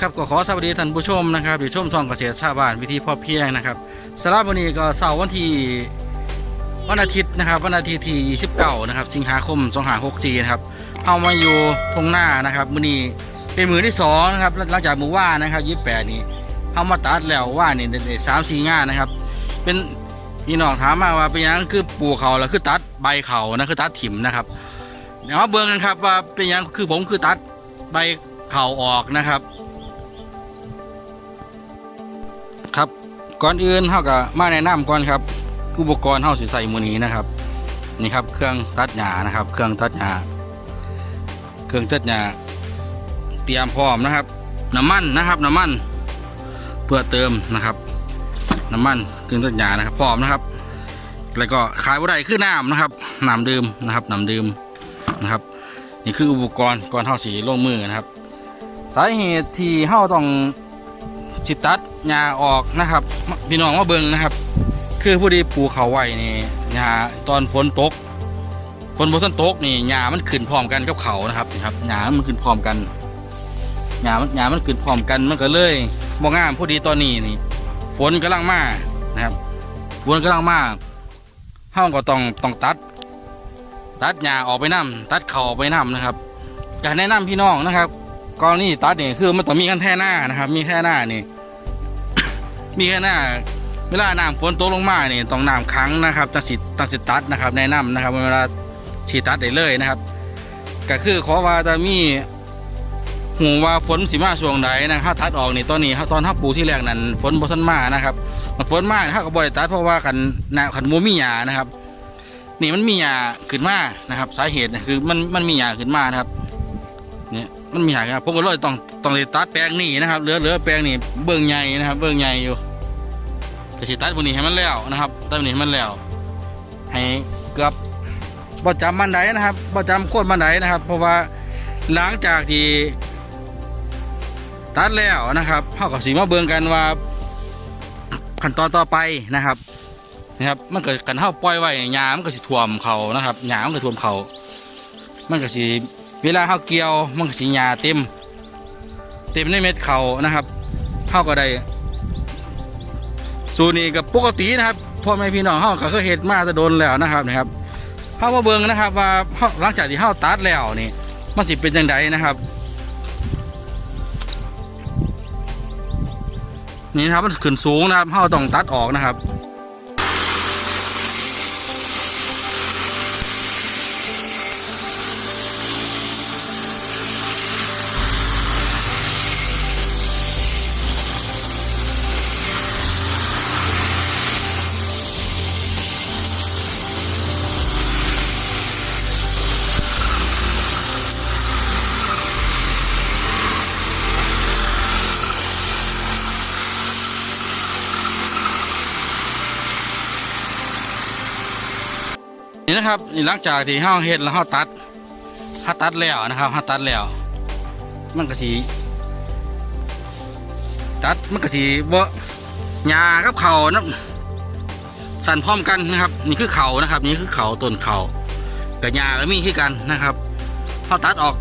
ครับก็ขอสวัสดีท่านผู้ชมนะครับอยู่ชมช่องเกษตรชาวบ้านวิธีพ่อเพียงนะครับสำหรับวันนี้ก็เสาร์วันที่วันอาทิตย์นะครับวันอาทิตย์ที่29นะครับสิงหาคม2564นะครับเข้ามาอยู่ทงหน้านะครับมื้อนี้เป็นมือที่สองนะครับหลังจากมือว่านะครับ28นี่เข้ามาตัดแล้วว่านี่ได้สามสี่งานนะครับ เป็นพี่น้องถามมาว่าเป็นยังคือปลูกเขาแล้วคือตัดใบเขานะคือตัดถิ่มนะครับเดี๋ยวมาเบิ่งกันครับว่าเป็นยังคือผมคือตัดใบเขาออกนะครับ ก่อนอื่นเฮาก็มาแนะนำก่อนครับ อุปกรณ์เฮาสิใส่มือนี้นะครับ นี่ครับเครื่องตัดหญ้านะครับ เครื่องตัดหญ้าเครื่องตัดหญ้าเตรียมพร้อมนะครับ น้ำมันนะครับน้ำมันเพื่อเติมนะครับ น้ำมันเครื่องตัดหญ้านะครับพร้อมนะครับ แล้วก็ขายบ่ได้คือน้ำนะครับน้ำดื่มนะครับน้ำดื่มนะครับ นี่คืออุปกรณ์ก่อนเฮาสิลงมือนะครับ สาเหตุที่เฮาต้อง สิตัดหญ้าออกนะครับพี่น้องมาเบิ่งนะครับ คือผู้ที่ปลูกเขาไว้นี่หญ้าตอนฝนตกฝนบนต้นตกนี่หญ้ามันขึ้นพร้อมกันกับเขานะครับนี่ครับหญ้ามันขึ้นพร้อมกันหญ้ามันหญ้ามันขึ้นพร้อมกันมันก็เลยบ่งามผู้ดีตอนนี้นี่ ฝนกำลังมานะครับ ฝนกำลังมาเฮาก็ต้องต้องตัด ตัดหญ้าออกไปนํตัดเขาออกไปนํนะครับอยากแนะนำพี่น้องนะครับกรณีตัดนี่คือมันต้องมีกันแท่หน้านะครับ มีแท่หน้านี่ มีแค่หน้าเวลาน้ำฝนตกลงมาเนี่ยต้องน้ำขังนะครับตั้งสิตั้งสิตัดนะครับแนะนำนะครับเวลาฉีดตัดได้เลยนะครับ ก็คือขอว่าจะมีหูว่าฝนสิมาช่วงใดนะถ้าตัดออกนี่ตอนนี้ตอนถ้าปูที่แรกนั้นฝนบ่ทันมานะครับมันฝนมาถ้าก็บ่ได้ตัดเพราะว่ากันนาขันโมมีหยานะครับ นี่มันมีหยาขึ้นมานะครับ สาเหตุคือมันมันมีหยาขึ้นมานะครับเนี่ย มันมีหายครับผมก็เลยต้องต้องเลยตัดแปลงนี่นะครับเหลือเหลือแปลงนี่เบิ่งใหญ่นะครับ เบิ่งใหญ่อยู่ก็สิตัดพวกนี้ให้มันแล้วนะครับตัดพวกนี้ให้มันแล้ว ให้เกือบบ่จำมันไดนะครับบ่จำโคตรมันไดนะครับ เพราะว่าหลังจากที่ตัดแล้วนะครับเฮากับสีมาเบิ่งกันว่าขั้นตอนต่อไปนะครับนะครับมันเกิดกันเฮาปล่อยไว้หญ้ามันก็สิท่วมเขานะครับหญ้ามันก็ท่วมเขามันก็สิ เวลาเขาเกี่ยวมันสีหยาเต็ม เต็มในเม็ดเขานะครับเขาก็ได้สูนี้กับปกตินะครับพ่อแม่พี่น้องเขาก็เคยเห็นมาจะโดนแล้วนะครับนะครับเข้ามาเบิ่งนะครับว่าเขาหลังจากที่เข้าตัดแล้วนี่มันสิเป็นยังไงนะครับ นี่นะครับมันขึ้นสูงนะครับเข้าต้องตัดออกนะครับ นะครับนี่หลังจากที่ห้าเฮ็ดแล้วห้าตัดห้าตัดแล้วนะครับห้าตัดแล้ว มันก็สีตัดมันก็สีบ่หญ้ากับเขานะสั่นพร้อมกันนะครับ นี่คือเขานะครับ นี่คือเขาต้นเขากับหญ้าก็มีที่กันนะครับเขาตัดออก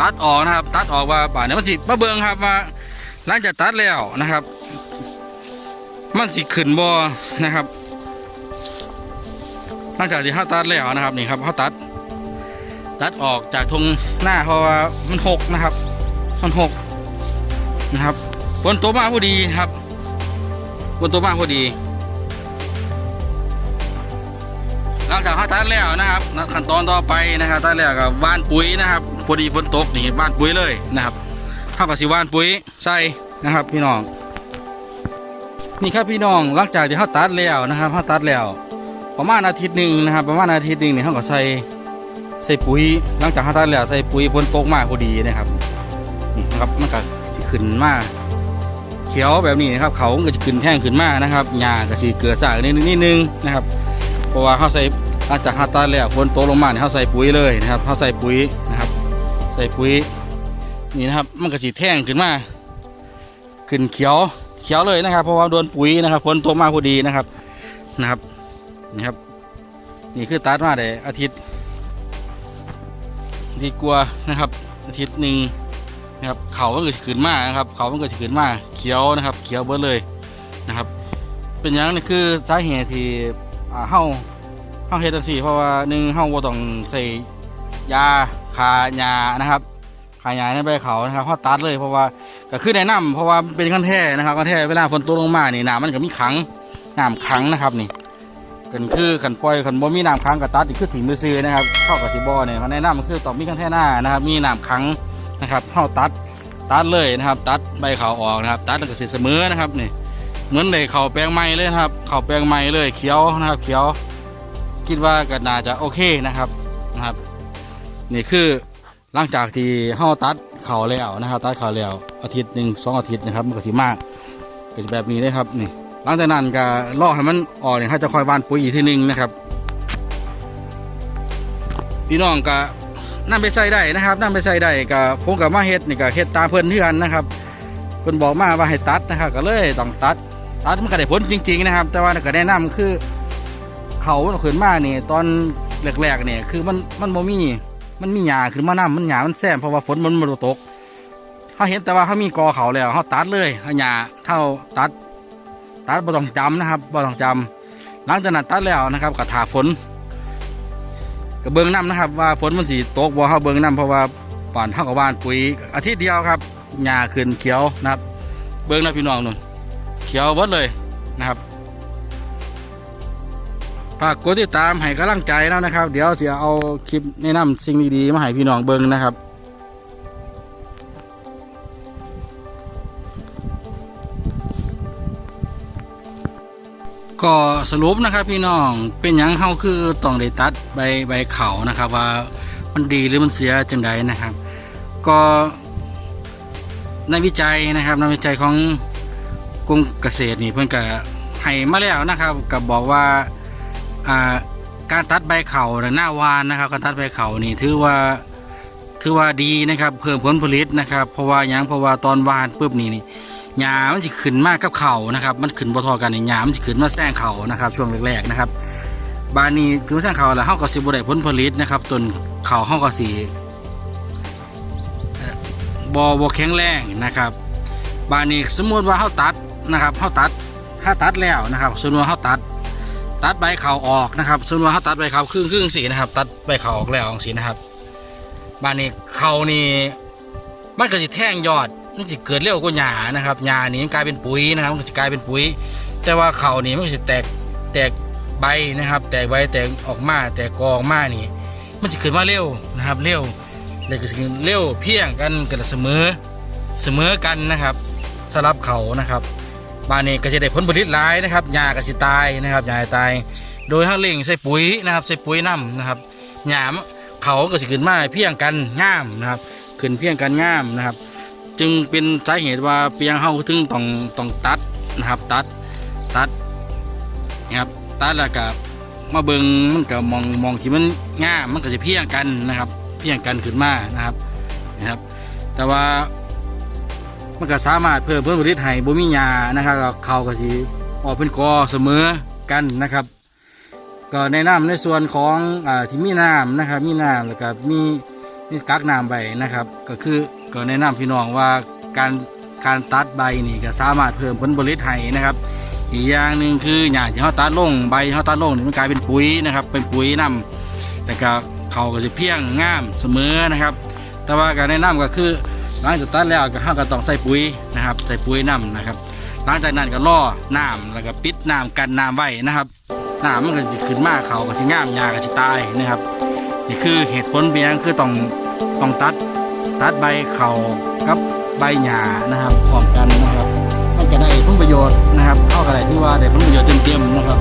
ตัดออกนะครับ ตัดออกว่าป่าเนี่ยมันสิมาเบิงครับว่าหลังจากตัดแล้วนะครับ มันสิขึ้นบ่นะครับ หลังจากที่เขาตัดแล้วนะครับนี่ครับเขาตัด ตัดออกจากทงหน้าเพราะว่ามันหกนะครับ มันหกนะครับฝนตกมาพอดีครับฝนตกมาพอดี หลังจากเขาตัดแล้วนะครับขั้นตอนต่อไปนะครับตัดแล้วกับบ้านปุ๋ยนะครับพอดีฝนตกนี่บ้านปุ๋ยเลยนะครับเท่ากับสิบ้านปุ๋ยใส่นะครับ พี่น้องนี่ครับพี่น้องหลังจากที่เขาตัดแล้วนะครับเขาตัดแล้ว ประมาณอาทิตย์หนึ่งนะครับประมาณอาทิตย์หนึ่งเนี่ยเขาก็ใส่ใส่ปุ๋ยหลังจากเขาตัดแล้วใส่ปุ๋ยฝนตกมากพอดีนะครับนี่นะครับมันก็สิขึ้นมากเขียวแบบนี้นะครับเขาก็จะขึ้นแท่งขึ้นมากนะครับหญ้าก็สิเกิดสากนิดนึงนิดนึงนะครับเพราะว่าเขาใส่หลังจากเขาตัดแล้วฝนตกลงมาเนี่ยเขาใส่ปุ๋ยเลยนะครับเขาใส่ปุ๋ยนะครับ ใส่ปุ๋ยนี่นะครับมันก็สิแท่งขึ้นมาขึ้นเขียวเขียวเลยนะครับ เพราะว่าโดนปุ๋ยนะครับฝนตกมาพอดีนะครับนะครับ นี่ครับ นี่คือตัดมาได้อาทิตย์อาทิตย์กลัวานะครับ อาทิตย์หนึ่งนะครับเขามันเกิดขึ้นมานะครับ เขามันเกิดขึ้นมาเขียวนะครับ เขียวเบิดเลยนะครับ เป็นอย่างนี้คือสาเหตุที่อ่าเฮาเฮาเฮ็ดจังซี่เพราะว่าหนึ่งเฮาบ่ต้องใส่ยาคาหญ้านะครับคาหญ้าในใบเขานะครับเฮาตัดเลยเพราะว่าก็คือแนะนำเพราะว่าเป็นขั้นแท้นะครับขั้นแท้เวลาฝนตกลงมานี่น้ำมันก็มีขังน้ำขังนะครับนี่ กันคือขันปล่อยขันบ่มีน้ำขังก็ตัดนี่คือถิ่มือซื่อนะครับเข้ากับสิบ่เนี่ยเขาแนะนำมันคือตองมีขั้นแท้หน้านะครับมีน้ำขังนะครับเฮาตัดตัดเลยนะครับ ตัดใบเขาออกนะครับตัดแล้วก็สิเสมอนะครับนี่เหมือนเลยเขาแปลงใหม่เลยครับเขาแปลงใหม่เลยเขียวนะครับเขียว คิดว่าก็น่าจะโอเคนะครับนะครับ นี่คือหลังจากที่เฮาตัดเขาแล้วนะครับ ตัดเขาแล้วอาทิตย์หนึ่งสองอาทิตย์นะครับมันก็สิมากก็สิแบบนี้เลยครับนี่ หลังจากนั้นก็รอให้มันออกเนี่ยเขาจะคอยบานปุ๋ยอีกทีหนึงนะครับพี่น้องก็นั่ไปใส่ได้นะครับนั่ไปใส่ได้ก็ผมกับมาเฮ็ดนี่ก็เฮ็ดตามเพิ่อนที่กันนะครับเพิ่นบอกมาว่าให้ตัดนะครับ ก็เลยต้องตัดตัดมันก็ได้ผลจริง ๆ นะครับ แต่ว่าก็แนะนำคือ เขาขึ้นมานี่ยตอนแรกๆเนี่ยคือมันมันบ่มีมันมีหญ้าขึ้นมานํมันหญ้ามันแซมเพราะว่าฝนมันบ่ตกเขาเห็นแต่ว่าเขามีกอเขาแล้วเขาตัดเลยเอาหญ้าเท่าตัด ตัดบ่ต้องจำนะครับบ่ต้องจำหลังจากนั้นตัดแล้วนะครับก็ถาฝนก็เบิ่งน้นะครับ ว่าฝนมันสิตกบ่เฮาเบิ่งน้เพราะว่าป่านเฮากับบ้านปุ๋ยอาทิตย์เดียวครับหญ้าขึ้นเขียวนะครับ เบิ่งนะพี่น้องนู่นเขียวหมดเลยนะครับฝากกดติดตามให้กำลังใจแล้วนะครับ เดี๋ยวจะเอาคลิปแนะนำสิ่งดีๆมาให้พี่น้องเบิ่งนะครับ ก็สรุปนะครับพี่น้องเป็นหยังเฮาคือต้องได้ตัดใบใบเขานะครับ ว่ามันดีหรือมันเสียจังใดนะครับ ก็ในวิจัยนะครับในวิจัยของกรมเกษตรนี่เพิ่อนก็ให้มาแล้วนะครับกับบอกว่าการตัดใบเขาน่ะหน้าวานนะครับ การตัดใบเขานี่ถือว่าถือว่าดีนะครับ เพิ่มผลผลิตนะครับ เพราะว่าหยังเพราะว่าตอนวานปุ๊บนี่นี่ หญ้ามันสิขึ้นมากกับเขานะครับ มันขึ้นบ่ทอกันนี่หญ้ามันสิขึ้นมาแซงเขานะครับ ช่วงแรกๆนะครับ บานนี้ขึ้นมาแซงเขาแล้วเฮาก็สิบ่ได้ผลผลิตนะครับต้นเขาเฮาก็สิเอ่อบ่บ่แข็งแรงนะครับ บานนี้สมมติว่าเฮาตัดนะครับเฮาตัดถ้าตัดแล้วนะครับสมมติว่าเฮาตัด ตัดใบเขาออกนะครับสมมติว่าเฮาตัดใบเขาครึ่งครึ่งสีนะครับ ตัดใบเขาออกแล้วสีนะครับ บานนี้เขานี่มันก็สิแท่งยอด มันจะเกิดเร็วกว่าหญ้านะครับหญ้านี่มันกลายเป็นปุ๋ยนะครับมันจะกลายเป็นปุ๋ย แต่ว่าเขานี่มันจะแตกแตกใบนะครับ แตกใบแตกออกมาแตกกอออกมานี่ มันจะขึ้นมาเร็วนะครับเร็วเลยก็เร็วเพียงกันกันเสมอเสมอกันนะครับสำหรับเขานะครับบ้านนี้ก็จะได้ผลผลิตหลายนะครับหญ้าก็จะตายนะครับหญ้าตาย โดยห้าเล่งใส่ปุ๋ยนะครับใส่ปุ๋ยน้ำนะครับหญ้าเขาก็จะขึ้นมาเพียงกันง่ามนะครับขึ้นเพียงกันง่ามนะครับ จึงเป็นสาเหตุว่าเปียงเฮาถึงต้องต้องตัดนะครับ ตัดตัดนะครับตัดแล้วก็มาเบิงมันก็มองมองที่มันง่ามมันก็จะเพียงกันนะครับ เพียงกันขึ้นมานะครับนะครับ แต่ว่ามันก็สามารถเพิ่มเพิ่มผลิตให้บ่มีหญ้านะครับเขาก็สิออกเป็นกอเสมอกันนะครับ ก็แนะนำในส่วนของอ่าที่มีน้ำนะครับ มีน้ำแล้วก็มีมีกักน้ำไว้นะครับ ก็คือ ก็แนะนำพี่น้องว่าการการตัดใบนี่ก็สามารถเพิ่มผลผลิตให้นะครับ อีกอย่างหนึ่งคือหญ้าที่เขาตัดลงใบเขาตัดลงนี่มันกลายเป็นปุ๋ยนะครับ เป็นปุ๋ยน้ำแล้วก็เขาก็จะเพียงงามเสมอนะครับ แต่ว่าการแนะนำก็คือหลังจากตัดแล้วก็เราก็ต้องใส่ปุ๋ยนะครับ ใส่ปุ๋ยน้ำนะครับ หลังจากนั้นก็ล่อน้ำแล้วก็ปิดน้ำกันน้ำไว้นะครับน้ำมันก็จะขึ้นมากเขาก็จะงามยาก็จะตายนะครับ นี่คือเหตุผลเพียงคือต้องต้องตัด ตัดใบเข่ากับใบหญ้านะครับพร้อมกันนะครับมันก็ได้ผลประโยชน์นะครับเข้ากันได้ที่ว่าได้ผลประโยชน์เต็มๆนะครับ